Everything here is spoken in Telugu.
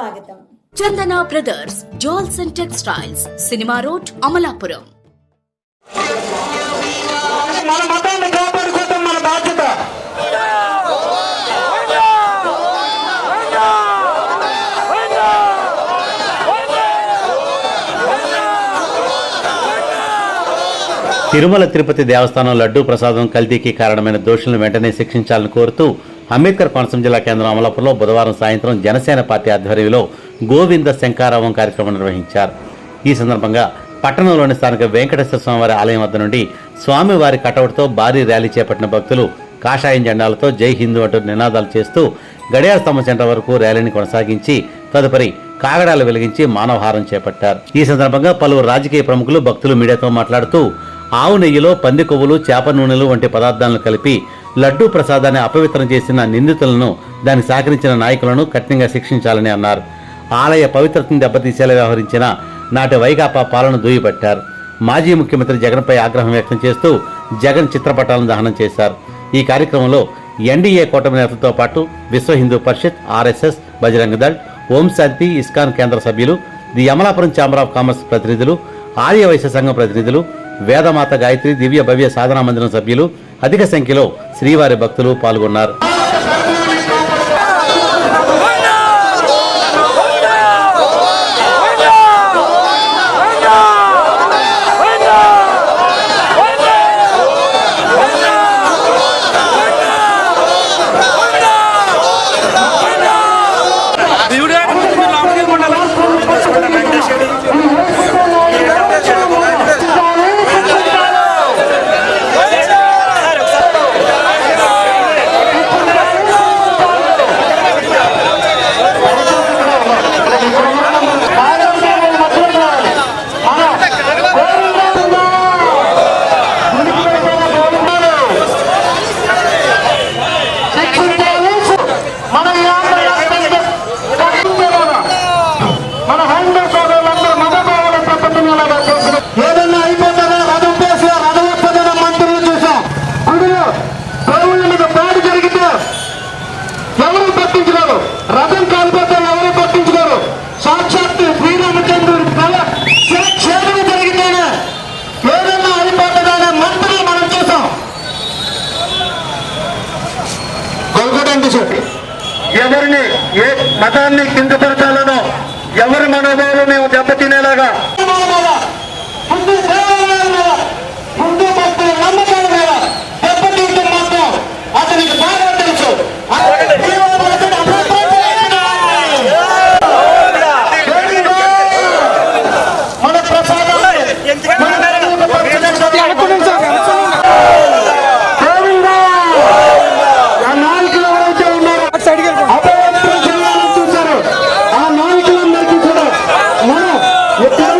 స్వాగతం. Chandana brothers jewels and textiles cinema road Amalapuram. మన మతాన్ని కాపాడుకోవటం మన బాధ్యత. తిరుమల తిరుపతి దేవస్థానం లడ్డూ ప్రసాదం కల్తీకి కారణమైన దోషులను వెంటనే శిక్షించాలని కోరుతూ అంబేద్కర్ కోనసీమ జిల్లా కేంద్రం అమలాపురంలో బుధవారం సాయంత్రం జనసేన పార్టీ ఆధ్వర్యంలో గోవింద శంకారావం కార్యక్రమం నిర్వహించారు. ఈ సందర్భంగా పట్టణంలోని స్థానిక వెంకటేశ్వర స్వామివారి ఆలయం వద్ద నుండి స్వామివారి కటౌట్తో భారీ ర్యాలీ చేపట్టిన భక్తులు కాషాయం జెండాలతో జై హిందూ అంటూ నినాదాలు చేస్తూ గడియార స్తంభ సెంటర్ వరకు ర్యాలీని కొనసాగించి తదుపరి కాగడాలు వెలిగించి మానవహారం చేపట్టారు. ఈ సందర్భంగా పలువురు రాజకీయ ప్రముఖులు భక్తులు మీడియాతో మాట్లాడుతూ ఆవు నెయ్యిలో పంది కొవ్వులు చేప నూనెలు వంటి పదార్థాలను కలిపి లడ్డూ ప్రసాదాన్ని అపవిత్రం చేసిన నిందితులను దానికి సహకరించిన నాయకులను కఠినంగా శిక్షించాలని అన్నారు. ఆలయ పవిత్రతను దెబ్బతీసేలా వ్యవహరించిన నాటి వైకాపా పాలన దుయ్యబట్టారు మాజీ ముఖ్యమంత్రి జగన్పై ఆగ్రహం వ్యక్తం చేస్తూ జగన్ చిత్రపటాలను దహనం చేశారు. ఈ కార్యక్రమంలో ఎన్డీఏ కూటమి నేతలతో పాటు విశ్వ హిందూ పరిషత్ ఆర్ఎస్ఎస్ బజరంగ దళ్ ఓం శాంతి ఇస్కాన్ కేంద్ర సభ్యులు the Amalapuram chamber of commerce ప్రతినిధులు ఆర్య వైశ్య సంఘం ప్రతినిధులు వేదమాత గాయత్రి దివ్య భవ్య సాధనా మందిరం సభ్యులు అధిక సంఖ్యలో శ్రీవారి భక్తులు పాల్గొన్నారు. మన హైందవ సోదరులందరూ మతభావాల ప్రపంచంలో చేసిన ఏదన్నా అయిపోతుందా? రథం పేసి రథం వస్తుందన్న మంత్రులు చూసాం. గుడిలో దేవుళ్ళ మీద దాడి జరిగితే ఎవరు పట్టించుకోరు? రథం కాలిపోతే ఎవరు పట్టించుకోరు? సాక్షాత్ శ్రీరామచంద్రుడి కళ శిరక్షేదన జరిగితేనే ఏదన్నా అయిపోతుందనే మంత్రులు మనం చూసాం. గొల్గొడండి చెప్పి. ఎవరిని ఏ మతాన్ని కిందపరచాలనో ఎవరి మనోభావాలు మేము దెబ్బతినేలాగా హిందూ దేవాలయాల మీద, హిందూ భక్తుల నమ్మకాల మీద దెబ్బతీయటం మాత్రం అతనికి బాగా తెలుసు మన ప్రసాదాన్ని మన గోవిందా! ఆ నాయకులు ఎవరైతే ఉన్నారో అపవిత్రం చేయాలని చూశారు. ఆ నాయకులందరికీ కూడా మనం